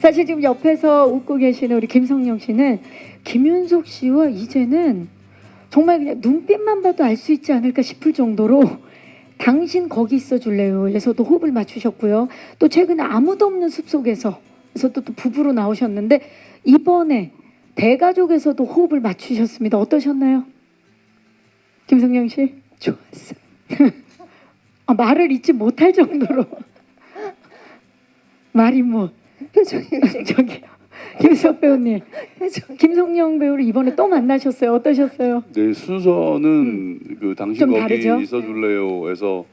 사실 지금 옆에서 웃고 계시는 우리 김성령 씨는 김윤석 씨와 이제는 정말 그냥 눈빛만 봐도 알 수 있지 않을까 싶을 정도로 당신 거기 있어 줄래요 에서도 호흡을 맞추셨고요. 또 최근에 아무도 없는 숲속에서 에서도 또 부부로 나오셨는데 이번에 대가족에서도 호흡을 맞추셨습니다. 어떠셨나요? 김성령 씨? 좋았어. 아, 말을 잊지 못할 정도로 말이 뭐 표정이 저기 김수혁 배우님. 김성령 배우를 이번에 또 만나셨어요 어떠셨어요? 네 순서는 그 당신 좀 거기 다르죠? 있어줄래요에서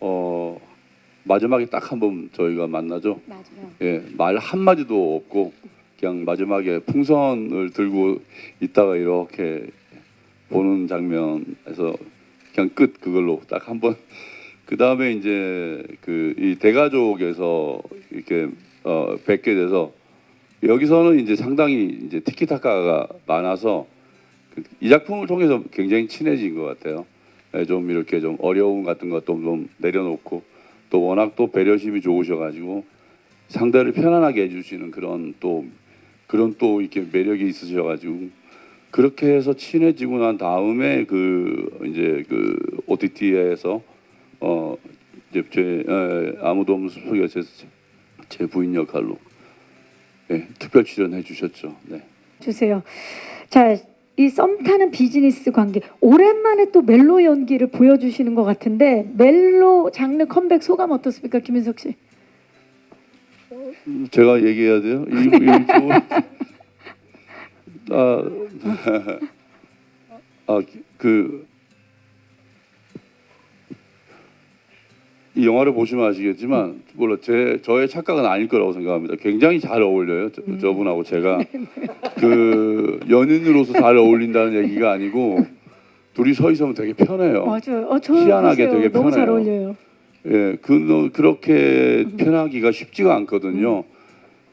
어 마지막에 딱 한 번 저희가 만나죠. 맞아요. 예, 말 한 마디도 없고 그냥 마지막에 풍선을 들고 있다가 이렇게 보는 장면에서 그냥 끝 그걸로 딱 한 번. 그 다음에 이제 그 이 대가족에서 이렇게 어 뵙게 돼서 여기서는 이제 상당히 이제 티키타카가 많아서 그이 작품을 통해서 굉장히 친해진 것 같아요. 예, 좀 이렇게 좀 어려움 같은 것도 좀 내려놓고 또 워낙 또 배려심이 좋으셔가지고 상대를 편안하게 해주시는 그런 또 그런 또 이렇게 매력이 있으셔가지고 그렇게 해서 친해지고 난 다음에 그 이제 그 OTT에서 어 이제 제 에, 아무도 없는 숲속에 제, 제 부인 역할로 예, 특별 출연해 주셨죠. 네. 주세요. 자, 이 썸 타는 비즈니스 관계 오랜만에 또 멜로 연기를 보여주시는 것 같은데 멜로 장르 컴백 소감 어떻습니까, 김윤석 씨? 제가 얘기해야 돼요? 이, 이 좋은 아, 아, 그, 이 영화를 보시면 아시겠지만, 물론 제, 저의 착각은 아닐 거라고 생각합니다. 굉장히 잘 어울려요. 저, 저분하고 제가. 그, 연인으로서 잘 어울린다는 얘기가 아니고, 둘이 서 있으면 되게 편해요. 맞아요. 어, 저 희한하게. 되게 너무 잘 편해요. 어울려요. 예, 그 너- 그렇게 편하기가 쉽지가 않거든요.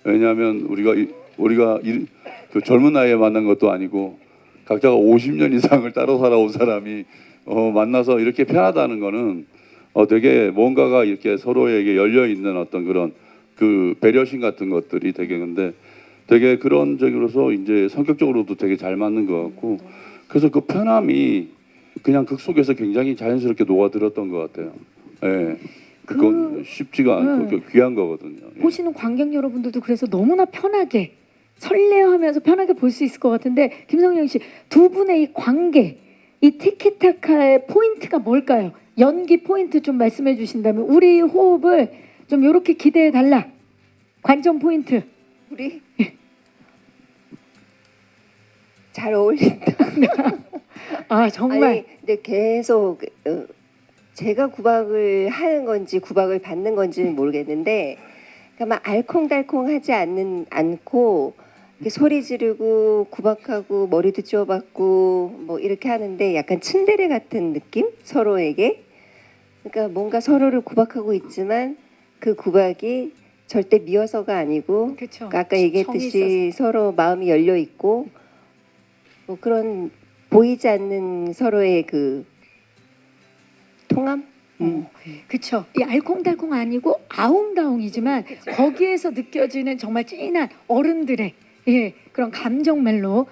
왜냐하면 우리가 이- 우리가 이, 그 젊은 나이에 만난 것도 아니고 각자가 50년 이상을 따로 살아온 사람이 어, 만나서 이렇게 편하다는 거는 어, 되게 뭔가가 이렇게 서로에게 열려 있는 어떤 그런 그 배려심 같은 것들이 되게 근데 되게 그런 적으로서 이제 성격적으로도 되게 잘 맞는 것 같고 그래서 그 편함이 그냥 극 속에서 굉장히 자연스럽게 녹아들었던 것 같아요. 예. 그건 쉽지가 않고 네. 그 귀한 거거든요. 예. 보시는 관객 여러분들도 그래서 너무나 편하게 설레어하면서 편하게 볼 수 있을 것 같은데 김성령 씨 두 분의 이 관계 이 티키타카의 포인트가 뭘까요? 연기 포인트 좀 말씀해 주신다면 우리 호흡을 좀 이렇게 기대해 달라. 관전 포인트. 우리? 잘 어울린다. 아 정말. 아니, 근데 계속 어, 제가 구박을 하는 건지 구박을 받는 건지는 모르겠는데, 그러니까 막 알콩달콩하지 않는 않고 이렇게 소리 지르고 구박하고 머리도 쥐어박고 뭐 이렇게 하는데 약간 츤데레 같은 느낌 서로에게. 그러니까 뭔가 서로를 구박하고 있지만 그 구박이 절대 미워서가 아니고 그렇죠. 그러니까 아까 얘기했듯이 서로 마음이 열려 있고 뭐 그런 보이지 않는 서로의 그 통함. 음. 그렇죠. 이 알콩달콩 아니고 아웅다웅이지만 거기에서 느껴지는 정말 찐한 어른들의 예 그런 감정 멜로